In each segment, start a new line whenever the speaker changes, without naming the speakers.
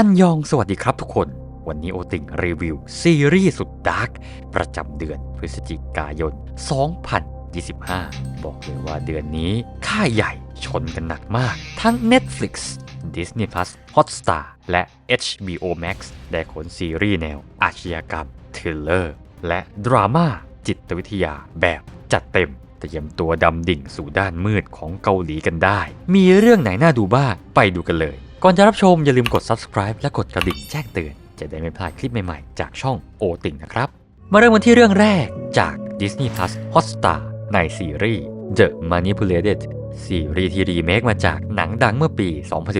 อันยองสวัสดีครับทุกคน วันนี้โอติงรีวิว ซีรีส์สุดดาร์กประจำเดือนพฤศจิกายน 2025 บอกเลยว่าเดือนนี้ ค่ายใหญ่ชนกันหนักมาก ทั้ง Netflix Disney Plus Hotstar และ HBO Max ได้ขนซีรีส์แนว อาชญากรรมทริลเลอร์และดราม่าจิตวิทยาแบบจัดเต็มเตรียมตัวดำดิ่งสู่ด้านมืดของเกาหลีกันได้ มีเรื่องไหนน่าดูบ้างไปดูกันเลย ก่อนจะรับชมอย่าลืมกด subscribe และกดกระดิ่งแจ้งเตือน จะได้ไม่พลาดคลิปใหม่ๆ จากช่องโอติงนะครับ มาเริ่มกันที่เรื่องแรกจาก Disney Plus Hotstar ในซีรีส์ The Manipulated ซีรีส์ที่รีเมคมาจากหนังดังเมื่อปี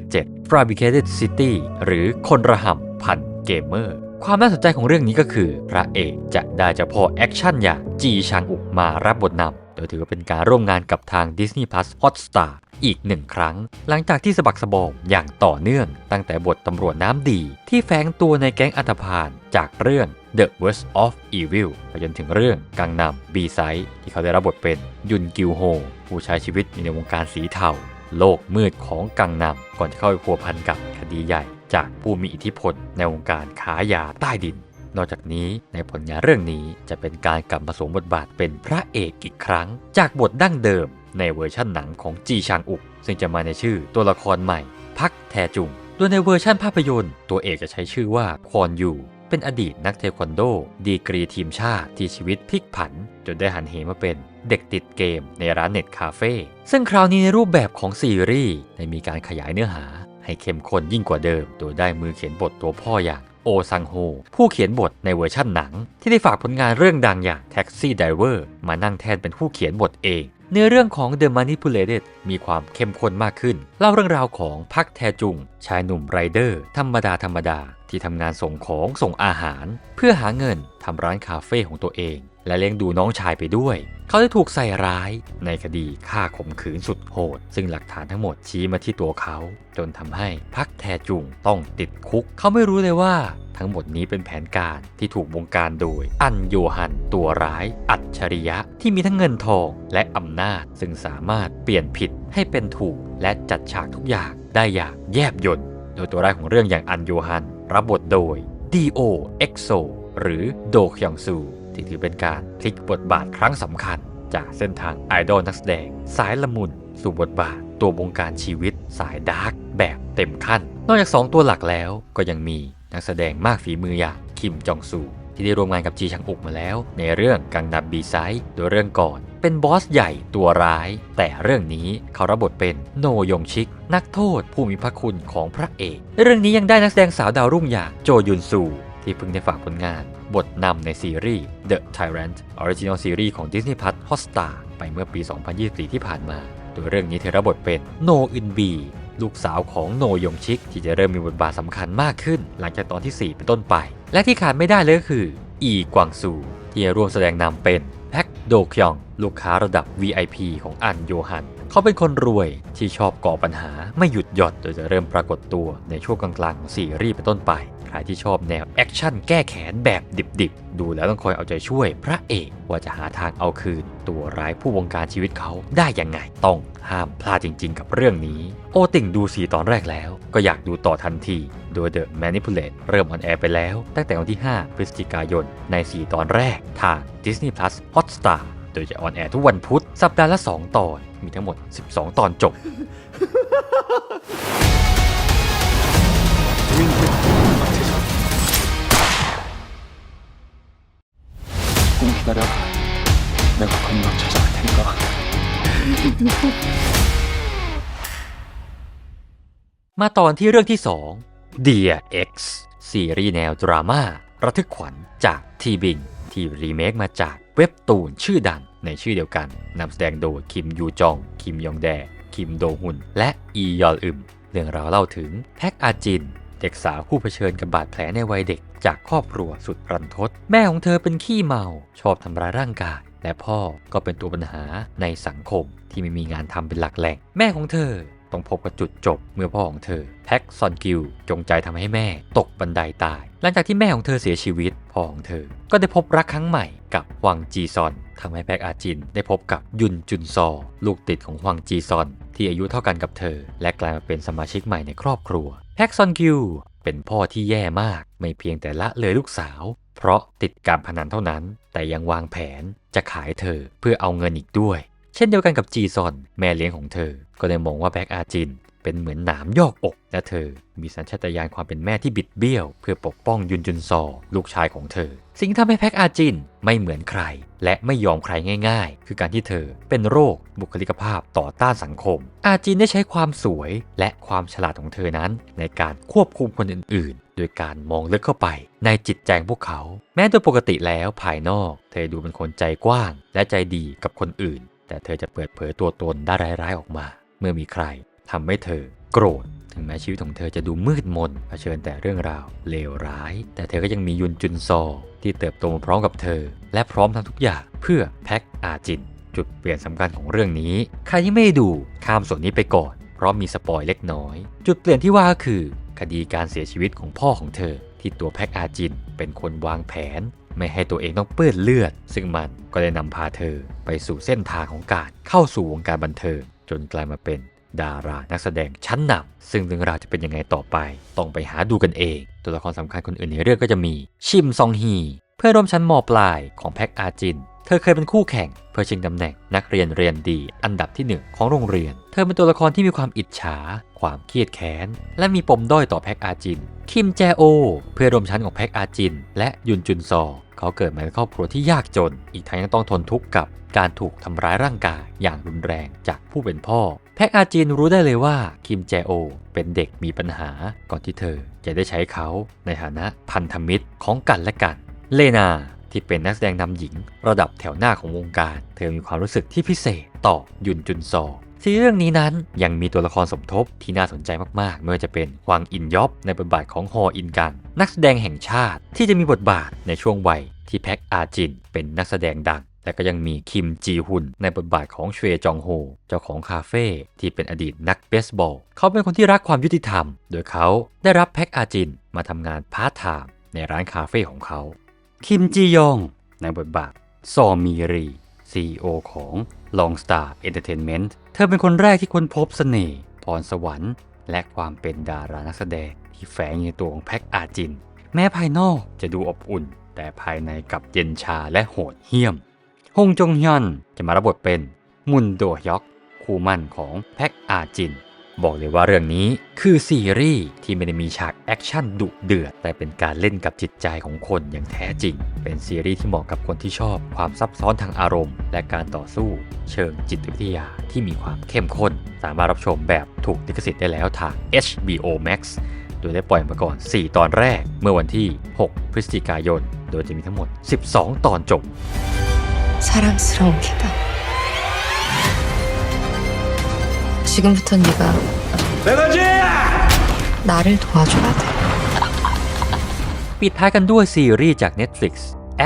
2017 Fabricated City หรือคนระห่ำพันเกมเมอร์ ความน่าสนใจของเรื่องนี้ก็คือ พระเอกจะได้เจ้าพ่อแอคชั่นอย่างจีชังอุกมารับบทนำโดยถือว่าเป็นการร่วมงานกับทาง Disney Plus Hotstar อีกหนึ่งครั้ง หลังจากที่สะบักสะบอมอย่างต่อเนื่อง ตั้งแต่บทตำรวจน้ำดี ที่แฝงตัวในแก๊งอันธพาลจากเรื่อง The Worst of Evil ไปจนถึงเรื่องกังนำ B Side ที่เขาได้รับบทเป็นยุนกิวโฮ ผู้ใช้ชีวิตอยู่ในวงการสีเทาโลกมืดของกังนำก่อนจะเข้าไปพัวพันกับคดีใหญ่ จากผู้มีอิทธิพลในวงการค้ายาใต้ดิน นอกจากนี้ในผลงานเรื่องนี้จะเป็นการกลับมาสวมบทบาทเป็นพระเอกอีกครั้ง จากบทดั้งเดิม ในเวอร์ชั่นหนังของจีชางอุก ซึ่งจะมาในชื่อตัวละครใหม่ พักแทจุงโดยในเวอร์ชั่นภาพยนตร์ ตัวเอกจะใช้ชื่อว่าควอนยูเป็นอดีตนักเทควันโด ดีกรีทีมชาติที่ชีวิตพลิกผัน จนได้หันเหมาเป็นเด็กติดเกมในร้านเน็ตคาเฟ่ซึ่งคราวนี้ในรูปแบบของซีรีส์ได้มีการขยายเนื้อหา ให้เข้มข้นยิ่งกว่าเดิม โดยได้มือเขียนบทตัวพ่ออย่างโอซังโฮผู้เขียนบทในเวอร์ชั่นหนัง ที่ได้ฝากผลงานเรื่องดังอย่าง Taxi Driver มานั่งแทนเป็นผู้เขียนบทเอง เนื้อเรื่องของ The Manipulated มีความเข้มข้นมากขึ้น เล่าเรื่องราวของพักแทจุง ชายหนุ่มไรเดอร์ ธรรมดาธรรมดา ที่ทำงานส่งของส่งอาหาร เพื่อหาเงินทำร้านคาเฟ่ของตัวเอง และเลี้ยงดูน้องชายไปด้วย เขาได้ถูกใส่ร้ายในคดีฆ่าข่มขืนสุดโหด ซึ่งหลักฐานทั้งหมดชี้มาที่ตัวเขา จนทำให้พักแทจุงต้องติดคุก เขาไม่รู้เลยว่าทั้งหมดนี้เป็นแผนการที่ถูกบงการโดย อันโยฮัน ตัวร้าย อัจฉริยะที่มีทั้งเงินทองและอำนาจ ซึ่งสามารถเปลี่ยนผิดให้เป็นถูก และจัดฉากทุกอย่างได้อย่างแยบยลโดยตัวร้ายของเรื่องอย่างอันโยฮัน รับบทโดยดีโอเอ็กโซหรือโดคยองซู ถือเป็นการพลิกบทบาทครั้งสำคัญ จากเส้นทางไอดอลนักแสดง สายละมุน สู่บทบาท ตัวบงการชีวิต สายดาร์กแบบเต็มขั้น นอกจาก 2 ตัวหลักแล้วก็ยังมีนักแสดงมากฝีมืออย่างคิมจองซูที่ได้ร่วมงานกับจีชังอุกมาแล้ว ในเรื่องกังนับบีไซด์โดยเรื่องก่อน เป็นบอสใหญ่ตัวร้าย แต่เรื่องนี้เขารับบทเป็นโนยงชิก นักโทษผู้มีพระคุณของพระเอก เรื่องนี้ยังได้นักแสดงสาวดาวรุ่งอย่างโจยุนซู ที่เพิ่งได้ฝากผลงาน บทนำในซีรีส์ The Tyrant Original Series ของ Disney Plus Hotstar ไปเมื่อปี 2024 ที่ผ่านมา โดยเรื่องนี้เธอรับบทเป็นโนอึนบีลูกสาวของโนยงชิก ที่จะเริ่มมีบทบาทสำคัญมากขึ้น หลังจากตอนที่ 4 เป็นต้นไป และที่ขาดไม่ได้เลยก็คือ อีกวางซู ที่จะร่วมแสดงนำเป็นแพ็กโดคยอง ลูกค้าระดับ VIP ของอันโยฮัน เขาเป็นคนรวยที่ชอบก่อปัญหาไม่หยุดหย่อนโดยจะเริ่มปรากฏตัวในช่วงกลางๆของซีรีส์เป็นต้นไป ใครที่ชอบแนวแอคชั่นแก้แค้นแบบดิบๆ ดูแล้วต้องคอยเอาใจช่วยพระเอกว่าจะหาทางเอาคืน ตัวร้ายผู้วงการชีวิตเขาได้ยังไงต้องห้ามพลาดจริงๆ กับเรื่องนี้ โอติ่งดูสีตอนแรกแล้ว ก็อยากดูต่อทันที โดย The Manipulate เริ่มออนแอร์ไปแล้ว ตั้งแต่วันที่ 5 พฤศจิกายนใน 4 ตอนแรกทาง Disney Plus Hotstar โดยจะออนแอร์ทุกวันพุธสัปดาห์ละ 2 ตอน มีทั้งหมด 12 ตอนจบ
기다려. 내가 금방 찾아갈 테니까.
มาตอนที่เรื่องที่ 2 Dear X ซีรีส์แนวดราม่าระทึกขวัญจากทีบิงที่รีเมคมาจากเว็บตูนชื่อดังในชื่อเดียวกันนำแสดงโดยคิมยูจอง คิมยองแด คิมโดฮุน และอียอลอึม เรื่องราวเล่าถึงแพ็กอาจิน เด็กสาวผู้เผชิญกับบาดแผลในวัยเด็กจากครอบครัวสุดรันทด แม่ของเธอเป็นขี้เมา ชอบทำร้ายร่างกาย และพ่อก็เป็นตัวปัญหาในสังคมที่ไม่มีงานทำเป็นหลักแหล่ง แม่ของเธอต้องพบกับจุดจบเมื่อพ่อของเธอ แพ็กซอนกิลจงใจทำให้แม่ตกบันไดตาย หลังจากที่แม่ของเธอเสียชีวิต พ่อของเธอ ก็ได้พบรักครั้งใหม่กับฮวังจีซอนทำให้แพ็กอาจินได้พบกับยุนจุนซอ ลูกติดของฮวังจีซอน ที่อายุเท่ากันกับเธอ และกลายมาเป็นสมาชิกใหม่ในครอบครัว แฮ็กซอนกิวเป็นพ่อที่แย่มากไม่เพียงแต่ละเลยลูกสาว เพราะติดการพนันเท่านั้น แต่ยังวางแผนจะขายเธอเพื่อเอาเงินอีกด้วย เช่นเดียวกันกับจีซอนแม่เลี้ยงของเธอ ก็ได้มองว่าแบ็กอาจิน เป็นเหมือนหนามยอกอกและเธอ มีสัญชาตญาณความเป็นแม่ที่บิดเบี้ยว เพื่อปกป้องยุนจุนซอ ลูกชายของเธอ สิ่งที่ทำให้แพ็กอาจินไม่เหมือนใคร และไม่ยอมใครง่าย ๆ คือการที่เธอเป็นโรคบุคลิกภาพต่อต้านสังคม อาจินได้ใช้ความสวยและความฉลาดของเธอนั้น ในการควบคุมคนอื่นๆ โดยการมองลึกเข้าไป ในจิตใจของพวกเขา แม้โดยปกติแล้วภายนอก เธอดูเป็นคนใจกว้าง และใจดีกับคนอื่น แต่เธอจะเปิดเผยตัวตนด้ร้ายๆออกมา เมื่อมีใคร ทำให้เธอโกรธ ถึงแม้ชีวิตของเธอจะดูมืดมนเผชิญแต่เรื่องราวเลวร้าย แต่เธอก็ยังมียุนจุนซอ ที่เติบโตมาพร้อมกับเธอ และพร้อมทำทุกอย่างเพื่อแพ็กอาจิน จุดเปลี่ยนสำคัญของเรื่องนี้ ใครที่ไม่ด้ดูข้ามส่วนนี้ไปก่อน เพราะมีสปอยเล็กน้อย จุดเปลี่ยนที่ว่าก็คือ คดีการเสียชีวิตของพ่อของเธอ ที่ตัวแพ็กอาจิน เป็นคนวางแผนไม่ให้ตัวเองต้องเปื้อนเลือด ซึ่งมันก็ได้นำพาเธอไปสู่เส้นทางของการเข้าสู่วงการบันเทิงจนกลายมาเป็น ดารานักแสดงชั้นนำซึ่งเรื่องราวจะเป็นยังไงต่อไป ต้องไปหาดูกันเอง ตัวละครสำคัญคนอื่นในเรื่องก็จะมี ชิมซองฮี เพื่อร่วมชั้นมปลายของแพ็กอาจิน เธอเคยเป็นคู่แข่งเพื่อชิงตำแหน่งนักเรียนเรียนดี อันดับที่หนึ่งของโรงเรียน เธอเป็นตัวละครที่มีความอิจฉา ความเครียดแค้น และมีปมด้อยต่อแพ็กอาจิน คิมแจโอ เพื่อร่วมชั้นของแพ็กอาจิน และยุนจุนซอ เขาเกิดมาในครอบครัวที่ยากจน อีกทั้งยังต้องทนทุกข์กับการถูกทำร้ายร่างกายอย่างรุนแรงจากผู้เป็นพ่อ แพ็กอาจินรู้ได้เลยว่าคิมแจโอ เป็นเด็กมีปัญหา ก่อนที่เธอจะได้ใช้เขาในฐานะพันธมิตรของกันและกัน เลนาที่เป็นนักแสดงนำหญิงระดับแถวหน้าของวงการ เธอมีความรู้สึกที่พิเศษต่อยุนจุนซอซีรีส์เรื่องนี้นั้นยังมีตัวละครสมทบที่น่าสนใจมากๆ ไม่ว่าจะเป็นฮวางอินยอบในบทบาทของฮออินกัน นักแสดงแห่งชาติที่จะมีบทบาทในช่วงวัยที่แพ็กอาจิน เป็นนักแสดงดังและก็ยังมีคิมจีฮุนในบทบาทของเชวจองโฮ เจ้าของคาเฟ่ที่เป็นอดีตนักเบสบอล เขาเป็นคนที่รักความยุติธรรม โดยเขาได้รับแพ็กอาจินมาทำงานพาร์ทไทม์ในร้านคาเฟ่ของเขา คิมจียองในบทบาท ซอมีรี CEO ของ Longstar Entertainment เธอเป็นคนแรกที่ค้นพบเสน่ห์พรสวรรค์ และความเป็นดารานักแสดงที่แฝงอยู่ในตัวของแพ็กอาจิน แม้ภายนอกจะดูอบอุ่น แต่ภายในกลับเย็นชาและโหดเหี้ยมฮงจงฮยอนจะมารับบทเป็นมุนโดฮยอกคู่มั่นของแพ็กอาจิน บอกเลยว่าเรื่องนี้คือซีรีส์ที่ไม่ได้มีฉากแอคชั่นดุเดือด แต่เป็นการเล่นกับจิตใจของคนอย่างแท้จริง เป็นซีรีส์ที่เหมาะกับคนที่ชอบความซับซ้อนทางอารมณ์ และการต่อสู้เชิงจิตวิทยาที่มีความเข้มข้น สามารถรับชมแบบถูกลิขสิทธิ์ได้แล้วทาง HBO Max โดยได้ปล่อยมาก่อน 4 ตอนแรกเมื่อวันที่ 6 พฤศจิกายน โดยจะมีทั้งหมด 12 ตอนจบ
사랑스러운 개다. 지금부터 네가 나를 도와줘야 돼.
ปิดท้ายกันด้วยซีรีส์จาก Netflix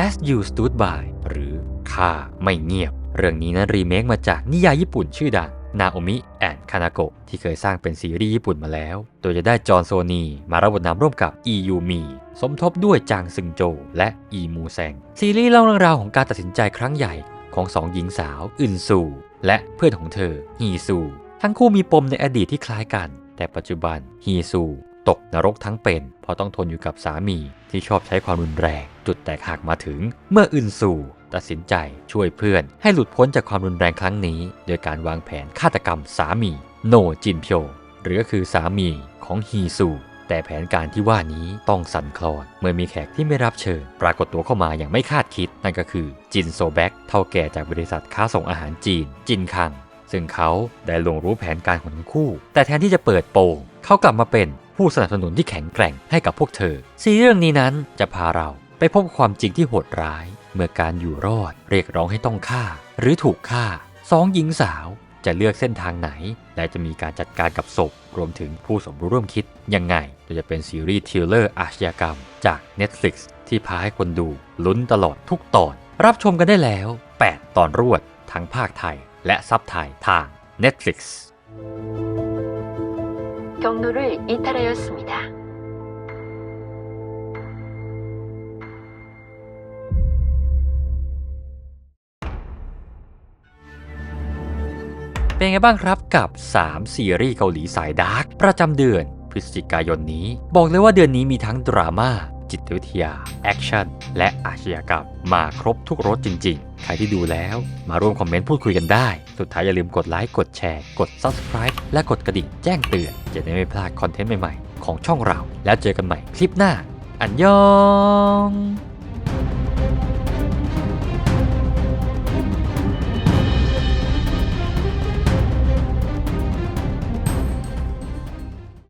As You Stood By หรือข้าไม่เงียบ เรื่องนี้นั้นรีเมคมาจากนิยายญี่ปุ่นชื่อดังนาโอมิแอนคานาโกะที่เคยสร้างเป็นซีรีส์ญี่ปุ่นมาแล้ว โดยจะได้จอห์นโซนีมารับบทนำร่วมกับอียูมีสมทบด้วยจางซึงโจ และอีมูแซง ซีรีส์เล่าเรื่องราวของการตัดสินใจครั้งใหญ่ของสองหญิงสาวอึนซู และเพื่อนของเธอฮีซู ทั้งคู่มีปมในอดีตที่คล้ายกัน แต่ปัจจุบันฮีซูตกนรกทั้งเป็น เพราะต้องทนอยู่กับสามีที่ชอบใช้ความรุนแรง จุดแตกหักมาถึง เมื่ออึนซูตัดสินใจช่วยเพื่อนให้หลุดพ้นจากความรุนแรงครั้งนี้ โดยการวางแผนฆาตกรรมสามีโนจินเพียวหรือก็คือสามีของฮีซูแต่แผนการที่ว่านี้ต้องสั่นคลอน เมื่อมีแขกที่ไม่รับเชิญ ปรากฏตัวเข้ามาอย่างไม่คาดคิด นั่นก็คือจินโซแบกเท่าแก่จากบริษัทค้าส่งอาหารจีน จินคัง ซึ่งเขาได้ลงรู้แผนการของทั้งคู่ แต่แทนที่จะเปิดโปงเขากลับมาเป็นผู้สนับสนุนที่แข็งแกร่งให้กับพวกเธอ ซีเรื่องนี้นั้นจะพาเราไปพบกับความจริงที่โหดร้าย เมื่อการอยู่รอดเรียกร้องให้ต้องฆ่า หรือถูกฆ่าสองหญิงสาวจะเลือกเส้นทางไหน และจะมีการจัดการกับศพ รวมถึงผู้สมรู้ร่วมคิดยังไงโดยจะเป็นซีรีส์ทิลเลอร์อาชญากรรม จาก Netflix ที่พาให้คนดูลุ้นตลอดทุกตอน รับชมกันได้แล้ว 8 ตอนรวด ทั้งภาคไทย และซับไทยทาง Netflix
경로를 이탈하였습니다.
เป็นไงบ้างครับกับ 3 ซีรีส์เกาหลีสายดาร์กประจำเดือน พฤศจิกายนนี้ บอกเลยว่าเดือนนี้มีทั้งดราม่า จิตวิทยา แอคชั่น และอาชญากรรม มาครบทุกรสจริงๆ ใครที่ดูแล้วมาร่วมคอมเมนต์พูดคุยกันได้ สุดท้ายอย่าลืมกดไลค์กดแชร์ กด Subscribe และกดกระดิ่งแจ้งเตือน จะได้ไม่พลาดคอนเทนต์ใหม่ๆ ของช่องเรา แล้วเจอกันใหม่คลิปหน้า อันยอง